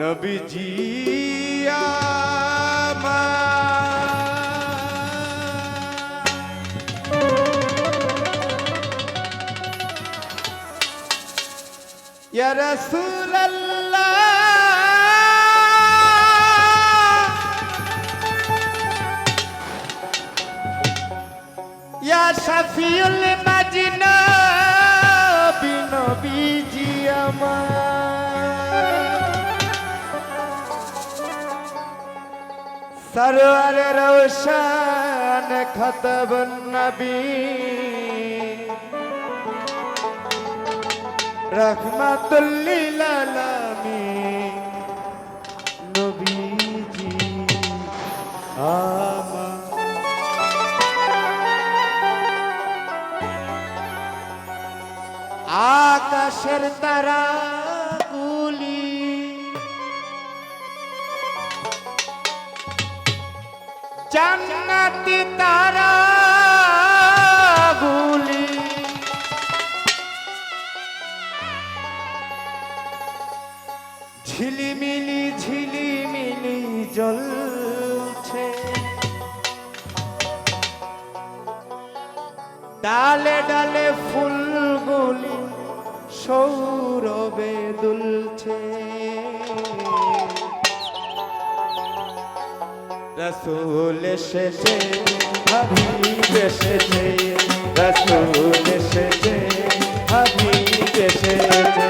নবীজি আমার। ইয়া সরওয়ার রওশন খতবুন নবী। রহমাতুল্লিল আলামিন নবীজি আমার। আকাশের তারা ঝিলিমিলি ঝিলিমিলি জ্বলছে ডালে ডালে ফুলগুলি সৌরবে দুলছে। রসুল এসেছে, হাবিব এসেছে, রসুল এসেছে, হাবিব এসেছে।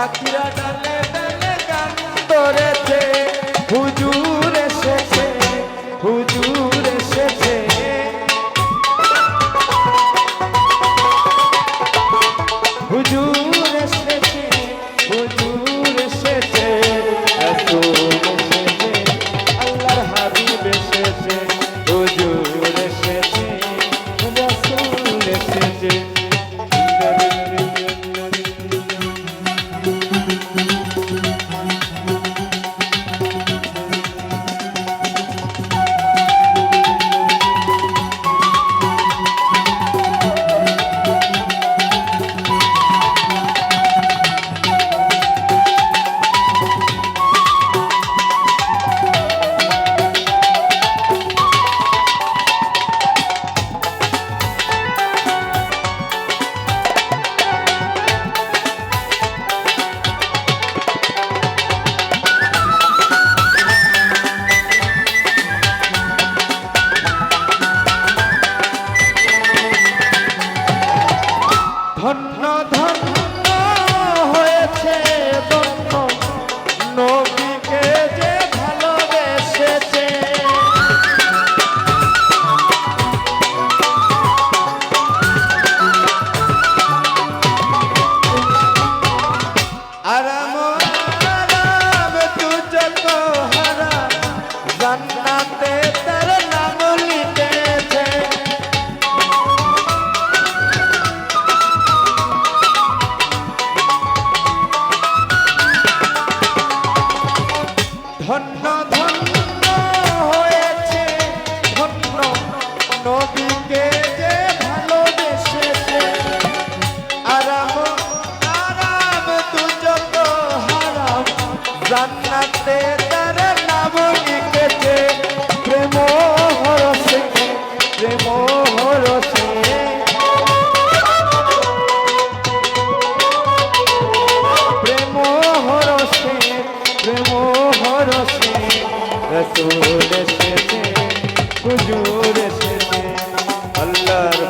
পাখিরা ডালে ডালে গান করেছে। সুর আল্লাহর